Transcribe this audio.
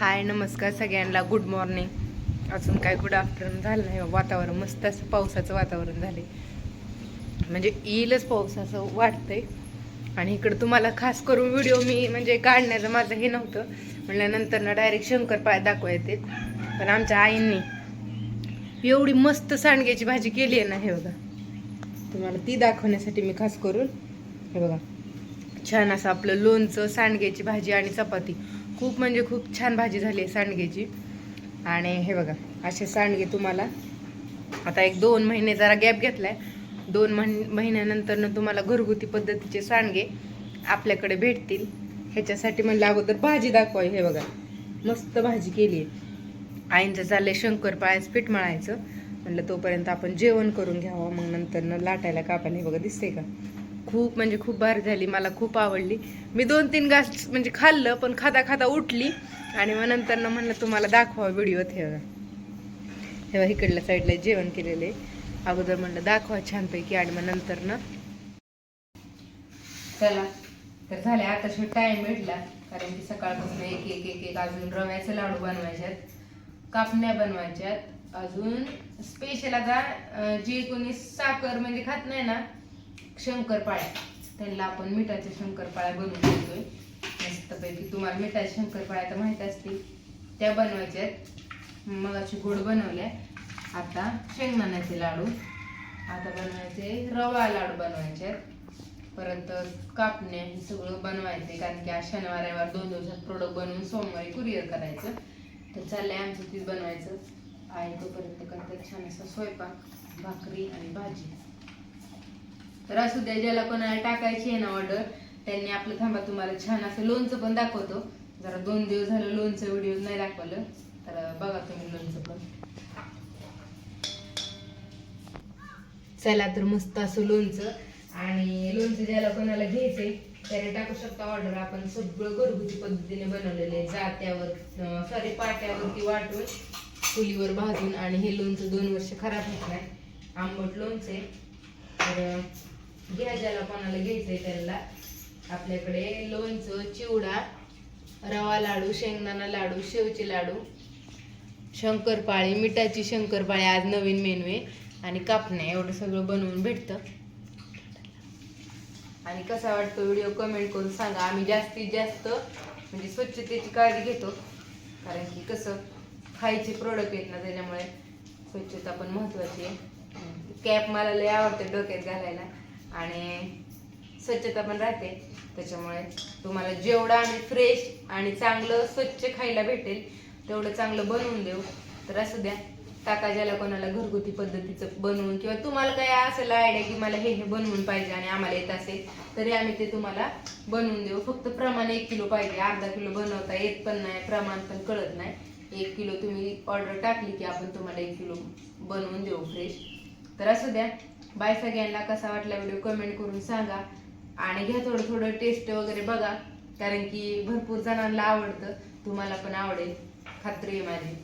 हाय नमस्कार सगळ्यांना. Good morning अजून काय गुड आफ्टरनून झालं नाही वातावरण मस्त असं पावसाचं वातावरण झाले म्हणजे येईलच पाऊस असं वाटतंय. आणि इकडं तुम्हाला खास करून व्हिडिओ मी म्हणजे काढण्याचं माझं हे नव्हतं. म्हणल्यानंतर ना डायरेक्ट शंकरपाळ दाखवा येते. पण आमच्या आईंनी एवढी मस्त सांडग्याची भाजी केली आहे ना हे बघा. तुम्हाला ती दाखवण्यासाठी मी खास करून हे बघा. छान असं आपलं लोणचं सांडग्याची भाजी आणि चपाती. खूप म्हणजे खूप छान भाजी झाली आहे सांडगेची. आणि हे बघा असे सांडगे तुम्हाला आता एक दोन महिने जरा गॅप घेतलाय. दोन महिन महिन्यानंतर तुम्हाला घरगुती पद्धतीचे सांडगे आपल्याकडे भेटतील. ह्याच्यासाठी म्हणलं अगोदर भाजी दाखवाय हे बघा. मस्त भाजी केली आहे. आईंचं चाललंय शंकरपाळ्याच पीठ मळायचं. म्हणलं तोपर्यंत आपण जेवण करून घ्यावं मग नंतर लाटायला कापायला. हे बघा दिसते का? खूप म्हणजे खूप भारी झाली मला खूप आवडली. मी दोन तीन घास म्हणजे खाल्लं पण खाता खाता उठली. आणि मग नंतर म्हणलं तुम्हाला दाखवा व्हिडिओत ठेवा तेव्हा इकडल्या साईडला जेवण केलेले. अगोदर म्हणलं दाखवा छानपैकी. आणि मग नंतर ना चला. तर झाले आता टाइम भेटला. कारण की सकाळपासून एक एक एक एक अजून रव्याचे लाडू बनवायच्यात कापण्या बनवायच्यात. अजून स्पेशल आता जे कोणी साखर म्हणजे खात नाही ना शंकरपाळ्या. त्यांना आपण मिठाच्या शंकरपाळ्या बनवून घेतोय मस्तपैकी. तुम्हाला मिठाच्या शंकरपाळ्या तर माहीत असतील. त्या बनवायच्या मग अशी गोड बनवल्या. आता शेंगदाण्याचे लाडू. आता बनवायचे रवा लाडू बनवायचे परत कापण्या हे सगळं बनवायचे. कारण की आज शनिवार रविवार दोन दिवसात प्रोडक्ट बनवून सोमवारी कुरिअर करायचं. तर चाललंय आमचं तीच बनवायचं. आहे तोपर्यंत करतात छान असा स्वयंपाक भाकरी आणि भाजी. तर असू द्या ज्याला कोणाला टाकायची आहे ना ऑर्डर त्यांनी आपलं थांबा तुम्हाला छान असं लोणचं पण दाखवतो. जरा दोन दिवस झालं लोणचं व्हिडिओ नाही दाखवलं तर बघा तुम्ही लोणचं पण. चला तर मस्त असं लोणचं आणि लोणचं ज्याला कोणाला घ्यायचंय त्याने टाकू शकता ऑर्डर आपण सगळं घरगुती पद्धतीने बनवलेलं आहे. जात्यावर सॉरी पाट्यावरती वाटून चुलीवर भाजून आणि हे लोणचं दोन वर्ष खराब होत नाही. आंबट लोणचं आहे. तर घ्या ज्याला कोणाला घ्यायचंय त्यांना? आपल्याकडे लोणचं चिवडा रवा लाडू शेंगदाणा लाडू शेवचे लाडू शंकरपाळी मिठाची शंकरपाळी आज नवीन मेनू आहे. आणि कापण्या एवढं सगळं बनवून भेटतं. आणि कसा वाटतो व्हिडिओ कमेंट करून सांगा. आम्ही जास्तीत जास्त म्हणजे स्वच्छतेची काळजी घेतो. कारण की कसं खायचे प्रोडक्ट आहेत ना त्याच्यामुळे स्वच्छता पण महत्वाची आहे. कॅप मला लय आवडते डोक्यात घालायला. आणि स्वच्छता पण राहते. त्याच्यामुळे तुम्हाला जेवढं आम्ही फ्रेश आणि चांगलं स्वच्छ खायला भेटेल तेवढं चांगलं बनवून देऊ. तर असू द्या. टाका ज्याला कोणाला घरगुती पद्धतीचं बनवून किंवा तुम्हाला काय असेल आयडिया की मला हे हे बनवून पाहिजे आणि आम्हाला येत असेल तरी आम्ही ते तुम्हाला बनवून देऊ. फक्त प्रमाण एक किलो पाहिजे. अर्धा किलो बनवता येत पण नाही प्रमाण पण कळत नाही. एक किलो तुम्ही ऑर्डर टाकली की आपण तुम्हाला एक किलो बनवून देऊ फ्रेश तर असू द्या. बाय सगळ्यांना कसा वाटला व्हिडिओ कमेंट करून सांगा. आणि घ्या थोडं थोडं टेस्ट वगैरे बघा कारण की भरपूर जणांना आवडतं. तुम्हाला पण आवडेल. खात्री आहे माझी.